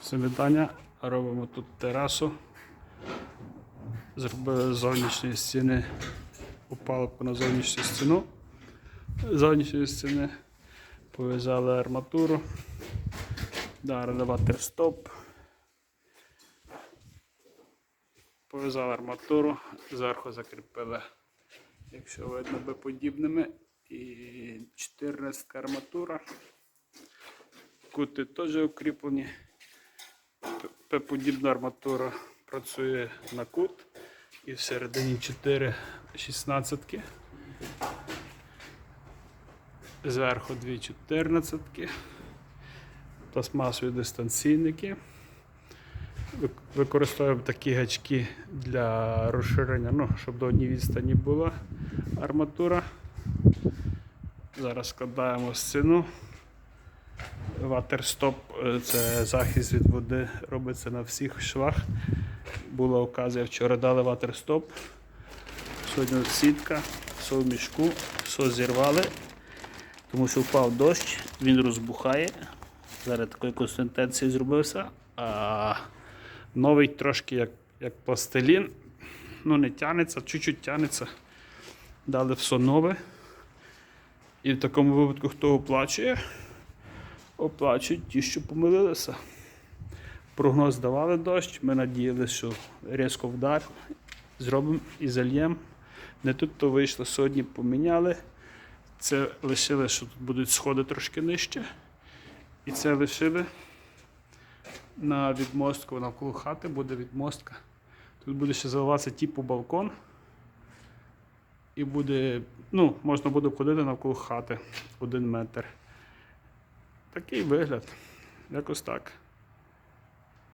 Всім. Робимо тут терасу. Зробили з зовнішньої стіни упалку на зовнішню стіну. З Зовнішньої стіни пов'язали арматуру. Дали ватерстоп. Пов'язали арматуру, зверху закріпили, якщо видно би подібними. І 14 арматура. Кути теж укріплені. П-подібна арматура працює на кут і всередині 4 шістнадцятки. Зверху 2 чотирнадцятки. Пластмасові дистанційники. Використовуємо такі гачки для розширення, ну, щоб до одній відстані була арматура. Зараз складаємо стіну. Ватерстоп е, це захист від води, робиться на всіх швах. Була оказія, вчора дали ватерстоп. Сьогодні сітка, все в мішку, все зірвали, тому що впав дощ, він розбухає. Зараз такої консистенції зробився. А новий трошки як, як пластилін. Ну не тянеться, чуть-чуть тянеться. Дали все нове. І в такому випадку, хто оплачує, оплачують ті, що помилилися. Прогноз давали дощ, ми надіялися, що різко вдар, зробимо і зальємо. Не тут то вийшло, сьогодні поміняли. Це лишили, що тут будуть сходи трошки нижче. І це лишили на відмостку навколо хати буде відмостка. Тут буде ще заливатися типу балкон. І буде, ну, можна буде ходити навколо хати один метр. Такий вигляд. Якось так.